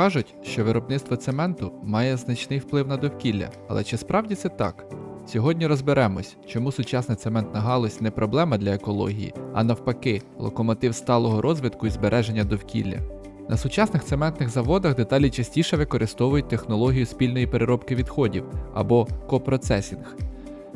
кажуть, що виробництво цементу має значний вплив на довкілля, але чи справді це так? Сьогодні розберемось, чому сучасна цементна галузь не проблема для екології, а навпаки, локомотив сталого розвитку і збереження довкілля. На сучасних цементних заводах деталі частіше використовують технологію спільної переробки відходів або копроцесінг.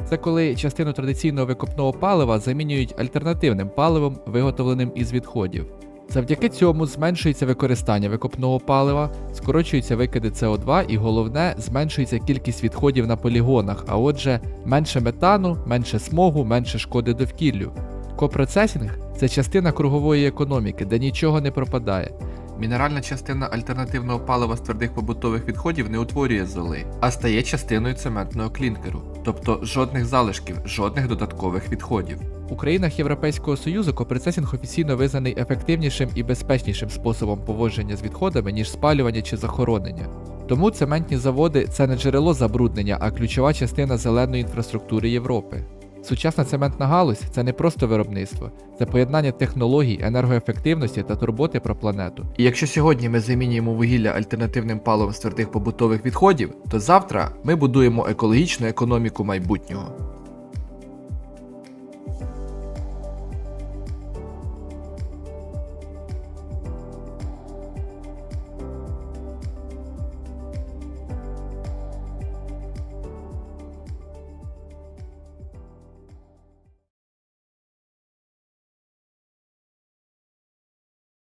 Це коли частину традиційного викопного палива замінюють альтернативним паливом, виготовленим із відходів. Завдяки цьому зменшується використання викопного палива, скорочуються викиди СО2 і головне, зменшується кількість відходів на полігонах, а отже, менше метану, менше смогу, менше шкоди довкіллю. Копроцесінг це частина кругової економіки, де нічого не пропадає. Мінеральна частина альтернативного палива з твердих побутових відходів не утворює золи, а стає частиною цементного клінкеру, тобто жодних залишків, жодних додаткових відходів. У країнах Європейського Союзу копроцесінг офіційно визнаний ефективнішим і безпечнішим способом поводження з відходами, ніж спалювання чи захоронення. Тому цементні заводи це не джерело забруднення, а ключова частина зеленої інфраструктури Європи. Сучасна цементна галузь це не просто виробництво, це поєднання технологій, енергоефективності та турботи про планету. І якщо сьогодні ми замінюємо вугілля альтернативним паливом з твердих побутових відходів, то завтра ми будуємо екологічну економіку майбутнього.